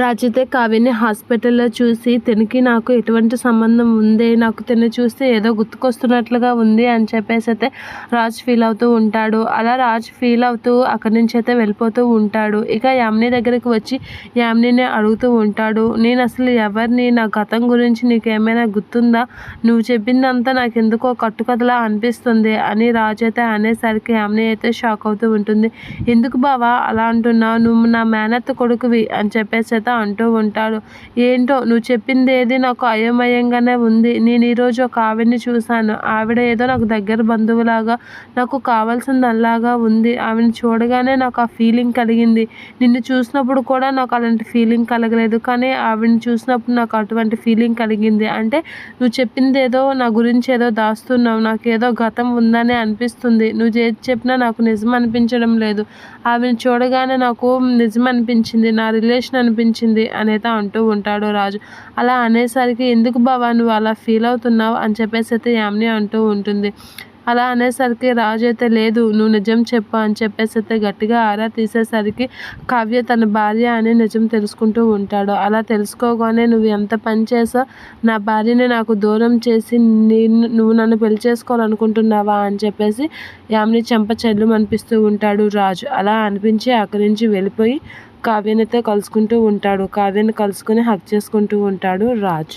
రాజైతే కావ్యని హాస్పిటల్లో చూసి తనకి నాకు ఎటువంటి సంబంధం ఉంది? నాకు తిని చూస్తే ఏదో గుర్తుకొస్తున్నట్లుగా ఉంది అని చెప్పేసి అయితే రాజ్ ఫీల్ అవుతూ ఉంటాడు. అలా రాజ్ ఫీల్ అవుతూ అక్కడి నుంచి అయితే వెళ్ళిపోతూ ఉంటాడు. ఇక యామిని దగ్గరికి వచ్చి యామినిని అడుగుతూ ఉంటాడు. నేను అసలు ఎవరిని? నా గతం గురించి నీకు ఏమైనా గుర్తుందా? నువ్వు చెప్పిందంతా నాకు ఎందుకో కట్టుకథలా అనిపిస్తుంది అని రాజ్ అయితే అనేసరికి యామిని అయితే షాక్ అవుతూ ఉంటుంది. ఎందుకు బావా అలా అంటున్నావు? నువ్వు నా మేనత్త కొడుకువి అని చెప్పేసి అయితే అంటూ ఉంటాడు. ఏంటో నువ్వు చెప్పింది ఏది నాకు అయోమయంగానే ఉంది. నేను ఈరోజు ఒక ఆవిడని చూశాను. ఆవిడ ఏదో నాకు దగ్గర బంధువులాగా నాకు కావాల్సిందల్లాగా ఉంది. ఆవిడని చూడగానే నాకు ఆ ఫీలింగ్ కలిగింది. నిన్ను చూసినప్పుడు కూడా నాకు అలాంటి ఫీలింగ్ కలగలేదు. కానీ ఆవిడని చూసినప్పుడు నాకు అటువంటి ఫీలింగ్ కలిగింది. అంటే నువ్వు చెప్పింది ఏదో నా గురించి ఏదో దాస్తున్నావు. నాకు ఏదో గతం ఉందని అనిపిస్తుంది. నువ్వు ఏది చెప్పినా నాకు నిజం అనిపించడం లేదు. ఆవిడని చూడగానే నాకు నిజం అనిపించింది. నా రిలేషన్ అనిపించింది అనేత అంటూ ఉంటాడు రాజు. అలా అనేసరికి ఎందుకు బావా నువ్వు అలా ఫీల్ అవుతున్నావు అని చెప్పేసి అయితే యామ్ని అంటూ ఉంటుంది. అలా అనేసరికి రాజు అయితే లేదు నువ్వు నిజం చెప్పు అని చెప్పేసి అయితే గట్టిగా ఆరా తీసేసరికి కావ్య తన భార్య అని నిజం తెలుసుకుంటూ ఉంటాడు. అలా తెలుసుకోగానే నువ్వు ఎంత పని చేసా నా భార్యని నాకు దూరం చేసి నేను నువ్వు నన్ను పెళ్ళి చేసుకోవాలనుకుంటున్నావా అని చెప్పేసి యామిని చెంప చెల్లు అనిపిస్తూ ఉంటాడు రాజు. అలా అనిపించి అక్కడి నుంచి వెళ్ళిపోయి కావ్యనితో కలుసుకుంటూ ఉంటాడు. కావ్యని కలుసుకొని హక్ చేసుకుంటూ ఉంటాడు రాజ్.